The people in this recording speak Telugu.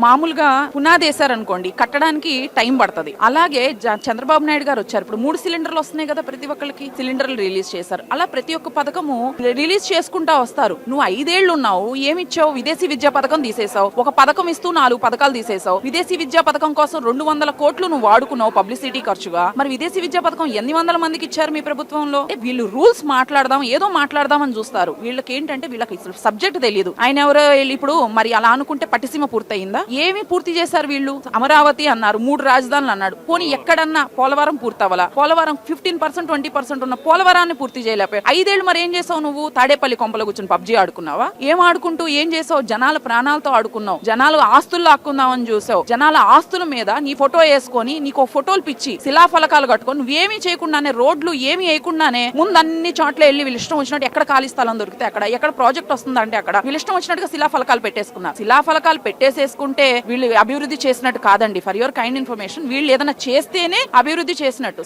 మామూలుగా పునాది వేసారనుకోండి కట్టడానికి టైం పడుతుంది. అలాగే జ- చంద్రబాబు నాయుడు గారు వచ్చారు. ఇప్పుడు మూడు సిలిండర్లు వస్తున్నాయి కదా ప్రతి ఒక్కరికి సిలిండర్లు రిలీజ్ చేశారు. అలా ప్రతి ఒక్క పథకము రిలీజ్ చేసుకుంటా వస్తారు. నువ్వు ఐదేళ్ళు ఉన్నావు ఏమిచ్చావు? విదేశీ విద్యా పథకం తీసేసావు ఒక పథకం ఇస్తూ నాలుగు పథకాలు తీసేసావు విదేశీ విద్యా పథకం కోసం రెండు వందల కోట్లు నువ్వు వాడుకున్నావు పబ్లిసిటీ ఖర్చుగా. మరి విదేశీ విద్యా పథకం ఎన్ని వందల మందికి ఇచ్చారు మీ ప్రభుత్వంలో? వీళ్ళు రూల్స్ మాట్లాడదాం ఏదో మాట్లాడదామని చూస్తారు. వీళ్ళకి ఏంటంటే వీళ్ళకి సబ్జెక్ట్ తెలియదు ఆయన ఎవరో ఇప్పుడు మరి అలా అనుకుంటే పట్టిసీమ పూర్తయిందా? ఏమి పూర్తి చేశారు వీళ్ళు? అమరావతి అన్నారు మూడు రాజధానులు అన్నాడు. పోనీ ఎక్కడన్నా Polavaram పూర్తవ్వాలా? Polavaram fifteen percent twenty percent ఉన్న పోలవరాన్ని పూర్తి చేయలేకపోయి? ఐదేళ్ళు మరి ఏం చేసావు నువ్వు? తాడేపల్లి కొంపలో కూర్చొని పబ్జీ ఆడుకున్నావా? ఏం ఆడుకుంటూ ఏం చేసావు? జనాల ప్రాణాలతో ఆడుకున్నావు. జనాలు ఆస్తులు లాక్కుందామని చూసావు. జనాల ఆస్తుల మీద నీ ఫోటో వేసుకొని నీకు ఫోటోలు పిచ్చి శిలాఫలకాలు కట్టుకొని నువ్వేమి చేయకుండానే రోడ్లు ఏమి వేయకుండానే ముందు అన్ని చోట్ల వెళ్ళి వీళ్ళు ఇష్టం వచ్చినట్టు ఎక్కడ ఖాళీ స్థలం దొరికితే అక్కడ ఎక్కడ ప్రాజెక్ట్ వస్తుందంటే అక్కడ వీళ్ళు ఇష్టం వచ్చినట్టుగా శిలాఫలకాలు పెట్టేసుకున్నారు శిలాఫలకాలు పెట్టేసేసుకుంటే వీళ్ళు అభివృద్ధి చేసినట్టు కాదండి. ఫర్ యువర్ కైండ్ ఇన్ఫర్మేషన్ వీళ్ళు ఏదైనా చేస్తేనే అభివృద్ధి చేసినట్టు.